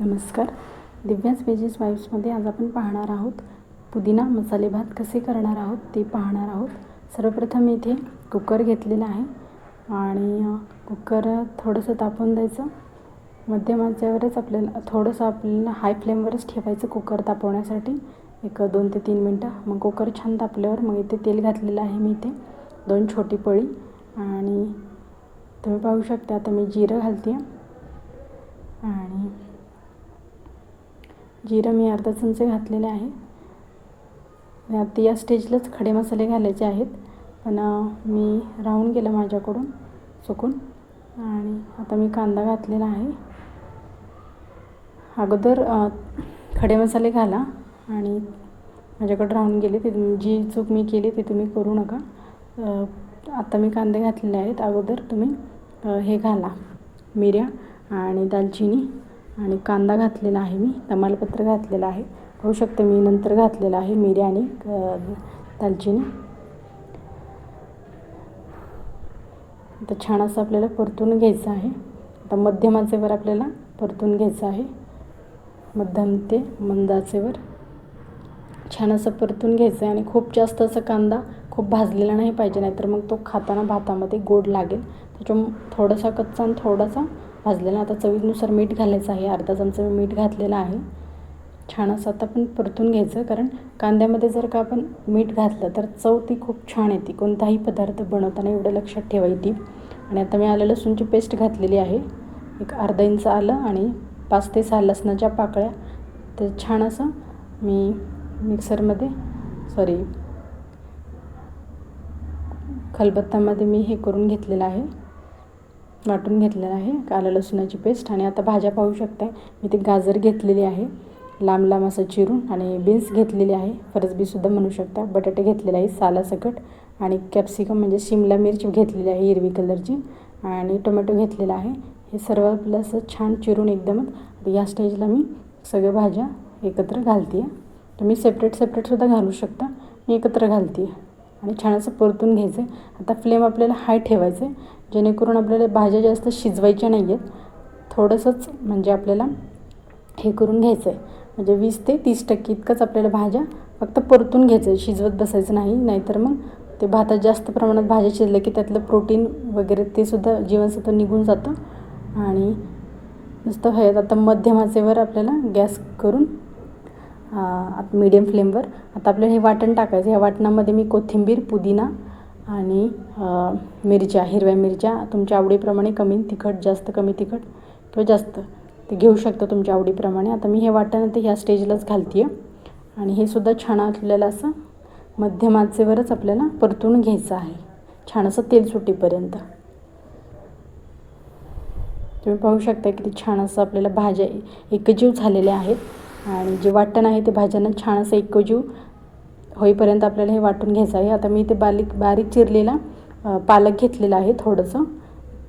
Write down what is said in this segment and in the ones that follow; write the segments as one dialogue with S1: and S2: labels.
S1: नमस्कार. दिव्यास वेजेस वाईफ्समध्ये आज आपण पाहणार आहोत पुदिना मसाले भात कसे करणार आहोत ते पाहणार आहोत. सर्वप्रथम इथे कुकर घेतलेला आहे आणि कुकर थोडंसं तापून द्यायचं. मध्यमाच्यावरच आपल्याला थोडंसं आपल्याला हाय फ्लेमवरच ठेवायचं कुकर तापवण्यासाठी. एक दोन ते तीन मिनटं. मग कुकर छान तापल्यावर मग इथे तेल घातलेलं आहे मी इथे. दोन छोटी पळी आणि तुम्ही पाहू शकता आता मी जिरं घालते. आणि जिरं मी अर्धा चमचे घातलेले आहे. आता या स्टेजलाच खडे मसाले घालायचे आहेत. पण मी राहून गेलं माझ्याकडून चुकून. आणि आता मी कांदा घातलेला आहे. अगोदर खडे मसाले घाला. आणि माझ्याकडे राहून गेले ते जी चूक मी केली ती तुम्ही करू नका. आत्ता मी कांदे घातलेले आहेत. अगोदर तुम्ही हे घाला. मिऱ्या आणि दालचिनी. आणि कांदा घातलेला आहे मी तमालपत्र घातलेलं आहे. होऊ शकते मी नंतर घातलेलं आहे मिरी आणि दालचिनी. आता छान असं आपल्याला परतून घ्यायचं आहे. आता मध्यम आचेवर आपल्याला परतून घ्यायचं आहे. मध्यम ते मंद आचेवर छान असं परतून घ्यायचं आहे आणि खूप जास्त असं कांदा खूप भाजलेला नाही पाहिजे नाहीतर मग तो खाताना भातामध्ये गोड लागेल. त्याच्या थोडासा कच्चा आणि थोडासा भाजलेला. आता चवीनुसार मीठ घालायचं आहे. अर्धा चमचा मीठ घातलेलं आहे. छान असं आता पण परतून घ्यायचं. कारण कांद्यामध्ये जर का आपण मीठ घातलं तर चव ती खूप छान येते. कोणताही पदार्थ बनवताना एवढं लक्षात ठेवायची आणि आता मी आलं लसूणची पेस्ट घातलेली आहे. एक अर्धा इंच आलं आणि पाच ते सहा लसणाच्या पाकळ्या. ते छान असं मी मिक्सरमध्ये सॉरी खलबत्तामध्ये मी हे करून घेतलेलं आहे. वाटून घेतलेलं आहे. आलं लसुणाची पेस्ट आणि आता भाज्या पाहू शकता मी ते गाजर घेतलेली आहे. लांब लांब असं चिरून आणि बीन्स घेतलेली आहे. फरसबीसुद्धा म्हणू शकता. बटाटे घेतलेले आहे सालासकट. आणि कॅप्सिकम म्हणजे शिमला मिरची घेतलेली आहे हिरवी कलरची आणि टोमॅटो घेतलेला आहे. हे सर्व आपलं असं छान चिरून एकदमच. या स्टेजला मी सगळ्या भाज्या एकत्र घालते आहे तुम्ही सेपरेट सेपरेटसुद्धा घालू शकता. मी एकत्र घालते आहे आणि छान असं परतून घ्यायचं आहे आता फ्लेम आपल्याला हाय ठेवायचं आहे जेणेकरून आपल्याला भाज्या जास्त शिजवायच्या नाही आहेत थोडंसंच म्हणजे आपल्याला हे करून घ्यायचं आहे म्हणजे वीस ते तीस टक्के इतकंच आपल्याला भाज्या फक्त परतून घ्यायचं आहे शिजवत बसायचं नाही नाहीतर मग ते भातात जास्त प्रमाणात भाज्या शिजल्या की त्यातलं प्रोटीन वगैरे ते सुद्धा जीवनसत्व निघून जातं. आणि नुसतं हे आता मध्यमाचेवर आपल्याला गॅस करून आता मीडियम फ्लेमवर आता आपल्याला हे वाटण टाकायचं. ह्या वाटणामध्ये मी कोथिंबीर पुदिना आणि मिरच्या हिरव्या मिरच्या तुमच्या आवडीप्रमाणे कमी तिखट जास्त कमी तिखट किंवा जास्त. ते घेऊ शकता तुमच्या आवडीप्रमाणे. आता मी हे वाटण ते ह्या स्टेजलाच घालते आहे आणि हे सुद्धा छान आपल्याला असं मध्यम आचेवरच आपल्याला परतून घ्यायचं आहे. छान असं तेल सुटीपर्यंत. तुम्ही पाहू शकता किती छान असं आपल्याला भाज्या एकजीव झालेल्या आहेत. आणि जे वाटण आहे ते भाज्यांना छान असं एकजीव होईपर्यंत आपल्याला हे वाटून घ्यायचं आहे. आता मी ते बारीक बारीक चिरलेला पालक घेतलेला आहे थोडंसं.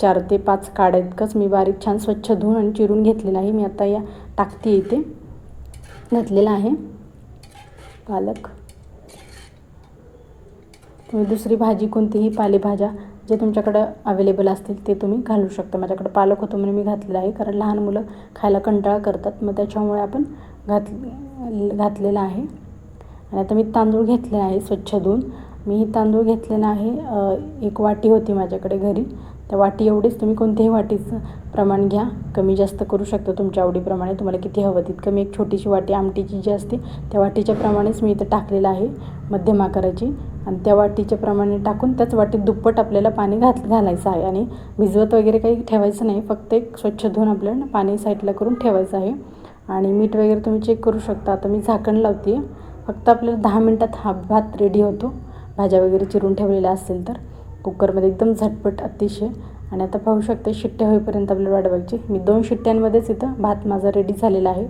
S1: चार ते पाच काड्या इतकंच मी बारीक छान स्वच्छ धुवून आणि चिरून घेतलेलं आहे. मी आता या टाकते इथे. घातलेला आहे पालक. तुम्ही दुसरी भाजी कोणतीही पालेभाज्या जे तुमच्याकडं अवेलेबल असतील ते तुम्ही घालू शकता. माझ्याकडं पालक होतो म्हणून मी घातलेलं आहे कारण लहान मुलं खायला कंटाळा करतात. मग त्याच्यामुळे आपण घात घातलेलं आहे. आणि आता मी तांदूळ घेतले आहे स्वच्छ धुवून. मी तांदूळ घेतलेला आहे. एक वाटी होती माझ्याकडे घरी. त्या वाटी एवढीच तुम्ही कोणत्याही वाटीचं प्रमाण घ्या. कमी जास्त करू शकता तुमच्या आवडीप्रमाणे. तुम्हाला किती हवं तितकं. मी एक छोटीशी वाटी आमटीची जी असते त्या वाटीच्या प्रमाणेच मी इथं टाकलेलं आहे मध्यम आकाराची. आणि त्या वाटीच्या प्रमाणे टाकून त्याच वाटीत दुप्पट आपल्याला पाणी घात घालायचं आहे. आणि भिजवत वगैरे काही ठेवायचं नाही. फक्त एक स्वच्छ धुवून आपल्याला पाणी साईडला करून ठेवायचं आहे. आणि मीठ वगैरे तुम्ही चेक करू शकता. आता मी झाकण लावते आहे फक्त आपल्याला दहा मिनटात हा भात रेडी होतो. भाज्या वगैरे चिरून ठेवलेल्या असेल तर कुकरमध्ये एकदम झटपट अतिशय. आणि आता पाहू शकते शिट्ट्या होईपर्यंत आपल्याला वाढवायची. मी दोन शिट्ट्यांमध्येच इथं भात माझा रेडी झालेला आहे.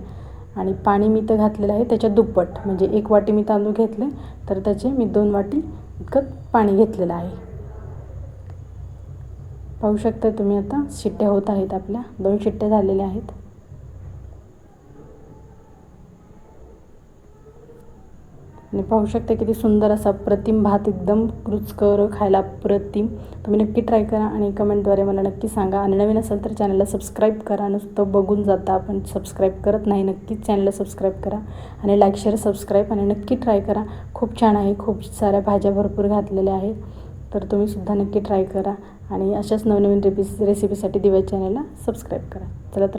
S1: आणि पाणी मी इथं घातलेलं आहे. त्याच्या दुप्पट म्हणजे एक वाटी मी तांदूळ घेतले तर त्याचे मी दोन वाटी इतकं पाणी घेतलेलं आहे. पाहू शकता तुम्ही आता शिट्ट्या होत आहेत आपल्या. दोन शिट्ट्या झालेल्या आहेत. आणि पाहू शकता किती सुंदर असा प्रतिम भात एकदम रुचकर खायला प्रतिम. तुम्ही नक्की ट्राय करा आणि कमेंटद्वारे मला नक्की सांगा. आणि नवीन असेल तर चॅनलला सबस्क्राईब करा. नुसतं बघून जाता आपण. सबस्क्राईब करत नाही. नक्कीच चॅनलला सबस्क्राईब करा. आणि लाईक शेअर सबस्क्राईब आणि नक्की ट्राय करा. खूप छान आहे. खूप साऱ्या भाज्या भरपूर घातलेल्या आहेत. तर तुम्हीसुद्धा नक्की ट्राय करा. आणि अशाच नवनवीन रेपी रेसिपीसाठी दिव्या चॅनलला सबस्क्राईब करा. चला तर